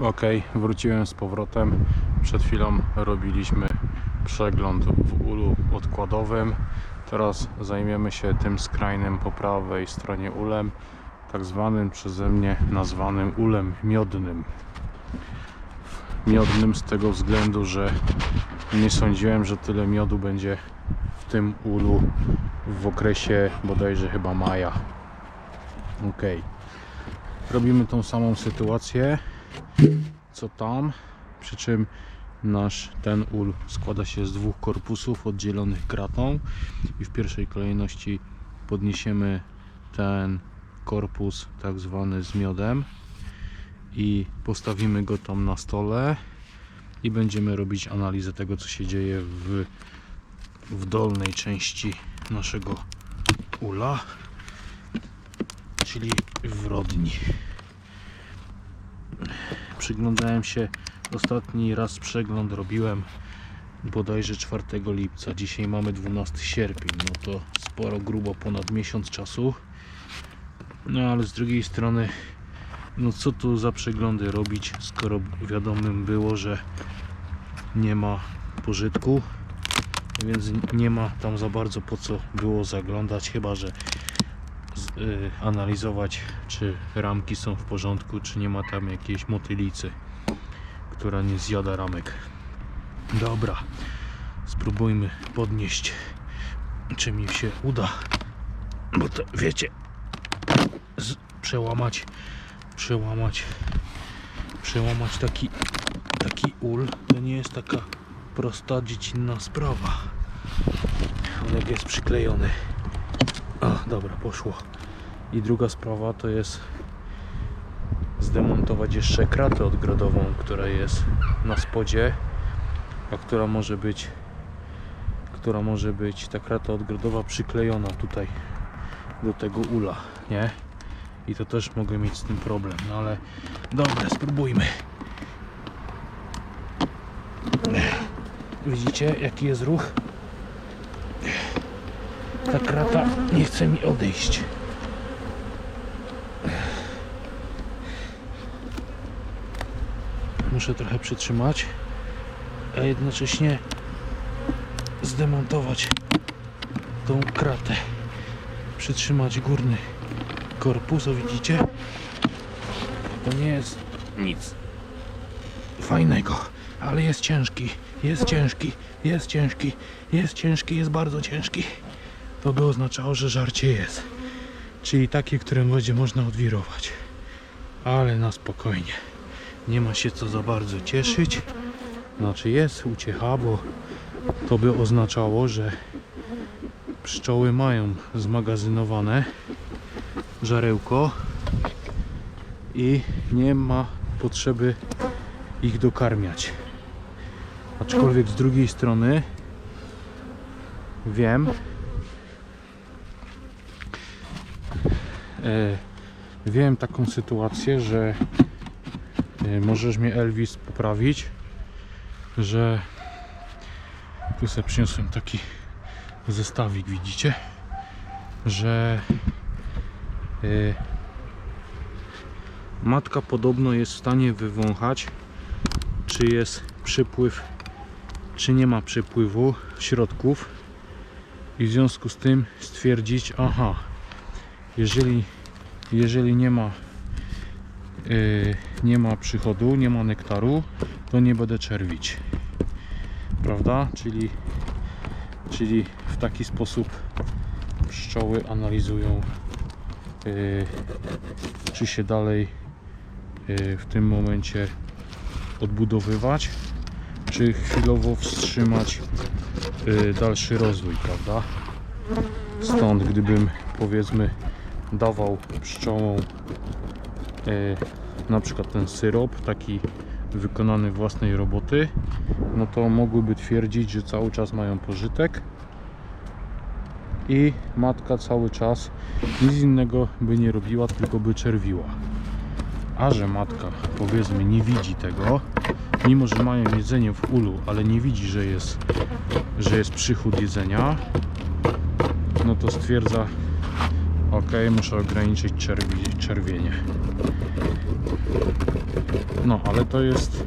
Ok, wróciłem z powrotem. Przed chwilą robiliśmy przegląd w ulu odkładowym. Teraz zajmiemy się tym skrajnym po prawej stronie ulem, tak zwanym przeze mnie nazwanym ulem miodnym. Miodnym z tego względu, że nie sądziłem, że tyle miodu będzie w tym ulu w okresie bodajże chyba maja. Ok. Robimy tą samą sytuację co tam, przy czym nasz ten ul składa się z dwóch korpusów oddzielonych kratą i w pierwszej kolejności podniesiemy ten korpus tak zwany z miodem i postawimy go tam na stole i będziemy robić analizę tego co się dzieje w, w dolnej części naszego ula czyli w rodni przyglądałem się. Ostatni raz przegląd robiłem bodajże 4 lipca. Dzisiaj mamy 12 sierpień. No to sporo grubo ponad miesiąc czasu. No ale z drugiej strony no co tu za przeglądy robić skoro wiadomym było że nie ma pożytku więc nie ma tam za bardzo po co było zaglądać chyba że analizować, czy ramki są w porządku, czy nie ma tam jakiejś motylicy, która nie zjada ramek. Dobra, spróbujmy podnieść, czy mi się uda, bo to wiecie, przełamać, przełamać, przełamać taki, taki ul, to nie jest taka prosta, dziecinna sprawa. On jak jest przyklejony. O, dobra, poszło. I druga sprawa to jest zdemontować jeszcze kratę odgrodową, która jest na spodzie, a która może być która może być ta krata odgrodowa przyklejona tutaj do tego ula, nie? I to też mogę mieć z tym problem, no ale dobra, spróbujmy. Widzicie jaki jest ruch? Ta krata nie chce mi odejść. Muszę trochę przytrzymać, a jednocześnie zdemontować tą kratę. Przytrzymać górny korpus, o widzicie? To nie jest nic fajnego, ale jest ciężki, jest ciężki, jest ciężki, jest ciężki, jest bardzo ciężki to by oznaczało, że żarcie jest. Czyli takie, którym będzie można odwirować. Ale na spokojnie. Nie ma się co za bardzo cieszyć. Znaczy jest uciecha, bo to by oznaczało, że pszczoły mają zmagazynowane żarełko i nie ma potrzeby ich dokarmiać. Aczkolwiek z drugiej strony wiem, wiem taką sytuację, że e, możesz mnie Elvis poprawić, że tu sobie przyniosłem taki zestawik, widzicie, że e, matka podobno jest w stanie wywąchać, czy jest przypływ, czy nie ma przypływu środków i w związku z tym stwierdzić, aha, jeżeli, jeżeli nie ma yy, nie ma przychodu, nie ma nektaru, to nie będę czerwić. Prawda? Czyli, czyli w taki sposób pszczoły analizują yy, czy się dalej yy, w tym momencie odbudowywać, czy chwilowo wstrzymać yy, dalszy rozwój, prawda? Stąd gdybym powiedzmy dawał pszczołom e, na przykład ten syrop, taki wykonany własnej roboty, no to mogłyby twierdzić, że cały czas mają pożytek i matka cały czas nic innego by nie robiła, tylko by czerwiła. A że matka powiedzmy nie widzi tego, mimo że mają jedzenie w ulu, ale nie widzi, że jest, że jest przychód jedzenia, no to stwierdza, ok, muszę ograniczyć czerwi, czerwienie. No, ale to jest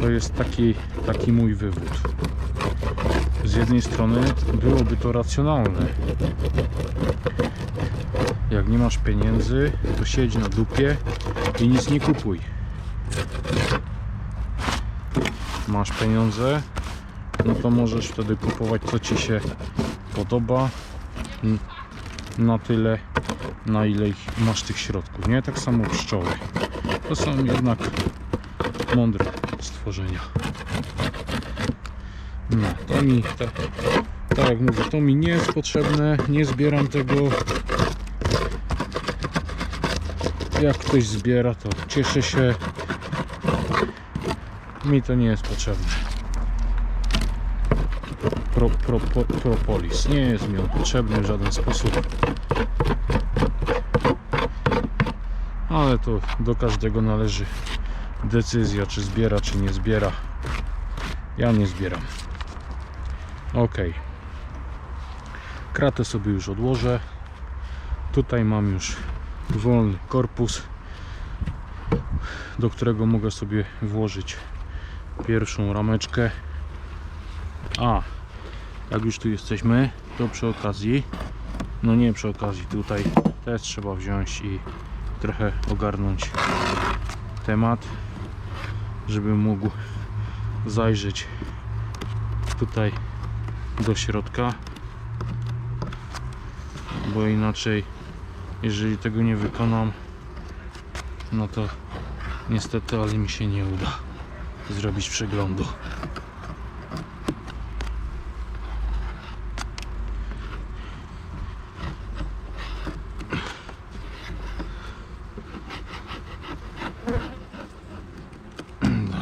to jest taki, taki mój wywód. Z jednej strony byłoby to racjonalne. Jak nie masz pieniędzy, to siedź na dupie i nic nie kupuj. Masz pieniądze, no to możesz wtedy kupować co ci się podoba n- na tyle, na ile masz tych środków. Nie tak samo pszczoły. To są jednak mądre stworzenia. No, to mi, tak, tak jak mówię, to mi nie jest potrzebne, nie zbieram tego. Jak ktoś zbiera, to cieszę się. Mi to nie jest potrzebne. Pro, pro, pro, propolis nie jest mi on potrzebny w żaden sposób. Ale to do każdego należy decyzja, czy zbiera, czy nie zbiera. Ja nie zbieram. Ok. Kratę sobie już odłożę. Tutaj mam już wolny korpus, do którego mogę sobie włożyć pierwszą rameczkę. A, jak już tu jesteśmy, to przy okazji, no nie przy okazji, tutaj też trzeba wziąć i trochę ogarnąć temat, żeby mógł zajrzeć tutaj do środka, bo inaczej, jeżeli tego nie wykonam, no to niestety, ale mi się nie uda zrobić przeglądu.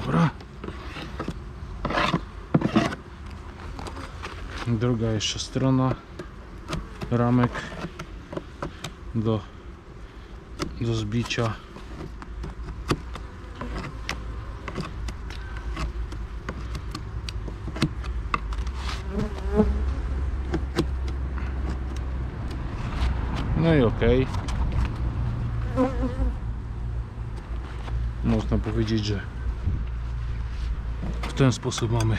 Dobra. Druga jeszcze strona ramek do, do zbicia. No i okej. Można powiedzieć, że w ten sposób mamy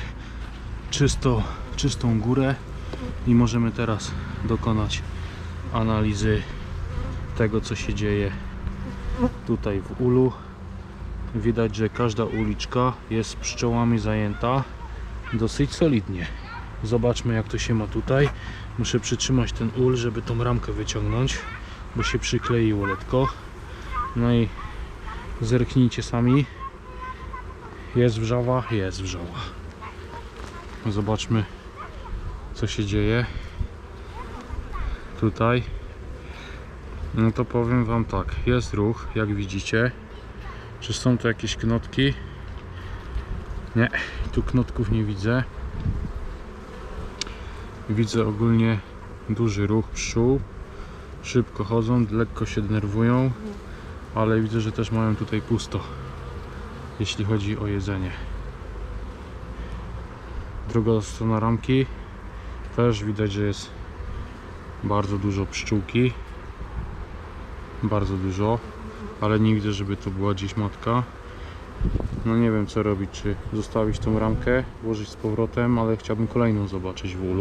czysto, czystą górę i możemy teraz dokonać analizy tego co się dzieje tutaj w ulu. Widać, że każda uliczka jest pszczołami zajęta dosyć solidnie. Zobaczmy jak to się ma tutaj. Muszę przytrzymać ten ul, żeby tą ramkę wyciągnąć bo się przykleiło letko. No i zerknijcie sami. Jest wrzawa? Jest wrzawa. Zobaczmy co się dzieje tutaj. No to powiem Wam tak, jest ruch, jak widzicie. Czy są tu jakieś knotki? Nie, tu knotków nie widzę. Widzę ogólnie duży ruch pszczół. Szybko chodzą, lekko się denerwują, ale widzę, że też mają tutaj pusto jeśli chodzi o jedzenie. Druga strona ramki też widać, że jest bardzo dużo pszczółki. Bardzo dużo, ale nie widzę, żeby to była gdzieś matka. No nie wiem co robić, czy zostawić tą ramkę, włożyć z powrotem, ale chciałbym kolejną zobaczyć w ulu.